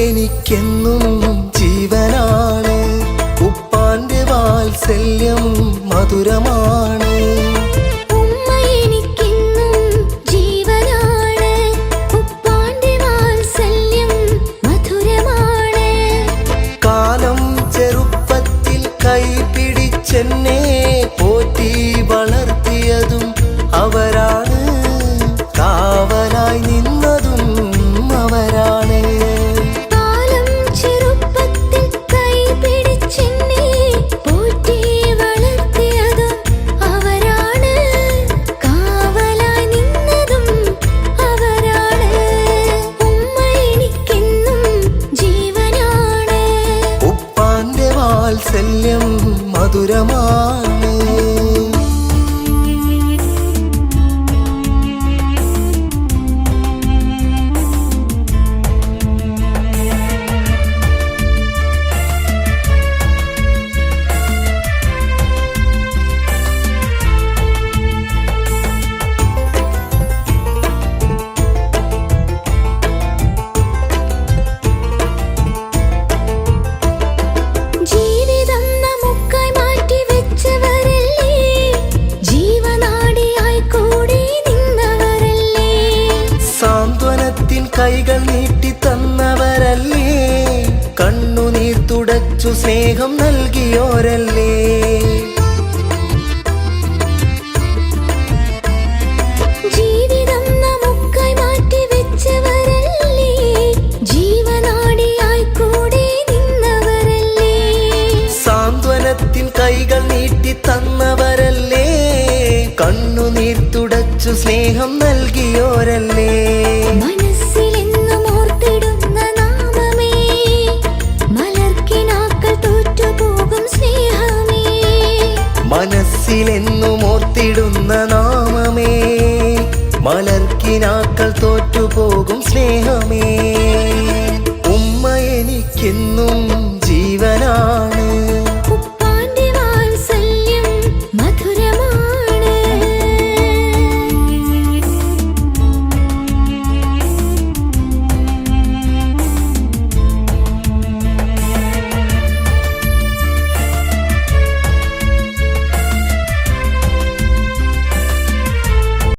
എനിക്കെന്നും ജീവനാണ്. ഉപ്പാന്റെ വാത്സല്യം മധുരമാണ്. കാലം ചെറുപ്പത്തിൽ കൈ പിടിച്ചെന്നെ പോറ്റി മധുരമാണ് സാന്ത്വനത്തിൻ കൈകൾ നീട്ടി തന്നവരല്ലേ? കണ്ണുനീർ തുടച്ചു സ്നേഹം നൽകിയോരല്ലേ? കൈകൾ നീട്ടി തന്നവരല്ലേ? കണ്ണുനീർ തുടച്ചു സ്നേഹം നൽകിയോരല്ലേ ഓർത്തിടുന്ന നാമമേ. മലർക്കിനാക്കൾ തോറ്റുപോകും സ്നേഹമേ.